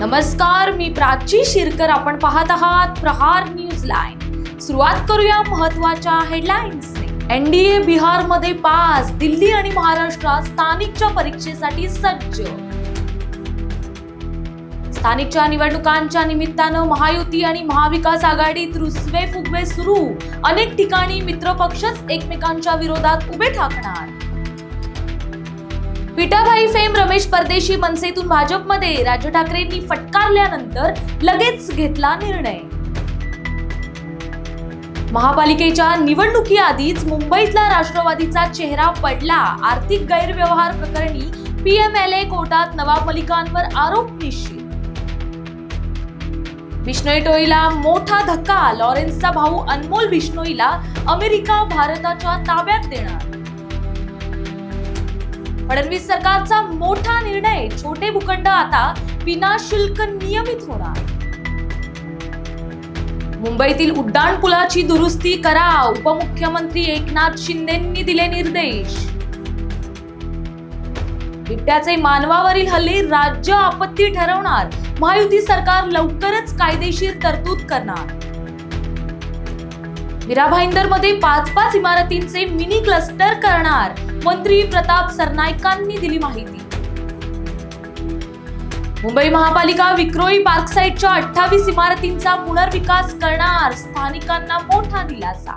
नमस्कार मी प्राची शिरकर. आपण पाहत आहात प्रहार न्यूज लाईन. सुरुवात करूया महत्त्वाच्या हेडलाईन्स एनडीए बिहारमध्ये पास दिल्ली आणि महाराष्ट्रात स्थानिकच्या परीक्षेसाठी सज्ज. स्थानिकच्या निवडणुकांच्या निमित्तानं महायुती आणि महाविकास आघाडीत रुसवे फुगवे सुरू. अनेक ठिकाणी मित्रपक्षच एकमेकांच्या विरोधात उभे ठाकणार. पिठाभाई फेम रमेश परदेशी मनसेतून भाजपमध्ये. राज ठाकरेंनी फटकारल्यानंतर लगेच घेतला निर्णय. महापालिकेच्या निवडणुकीआधीच मुंबईतला राष्ट्रवादीचा चेहरा पडला. आर्थिक गैरव्यवहार प्रकरणी पीएमएलए कोर्टात नवाब मलिकांवर आरोप निश्चित. बिश्नोई टोईला मोठा धक्का लॉरेन्सचा भाऊ अनमोल बिश्नोईला अमेरिका भारताच्या ताब्यात देणार. फडणवीस सरकारचा मोठा निर्णय छोटे भूखंड आता विनाशुल्क नियमित होणार. मुंबईतील उड्डाण पुलाची दुरुस्ती करा उपमुख्यमंत्री एकनाथ शिंदेंनी दिले निर्देश. बिबट्याचे मानवावरील हल्ले राज्य आपत्ती ठरवणार. महायुती सरकार लवकरच कायदेशीर तरतूद करणार. मीरा भाईंदरमध्ये पाच पाच इमारतींचे मिनी क्लस्टर करणार मंत्री प्रताप सरनाईकांनी दिली माहिती. मुंबई महापालिका विक्रोळी पार्कसाईडच्या अठ्ठावीस इमारतींचा पुनर्विकास करणार स्थानिकांना मोठा दिलासा.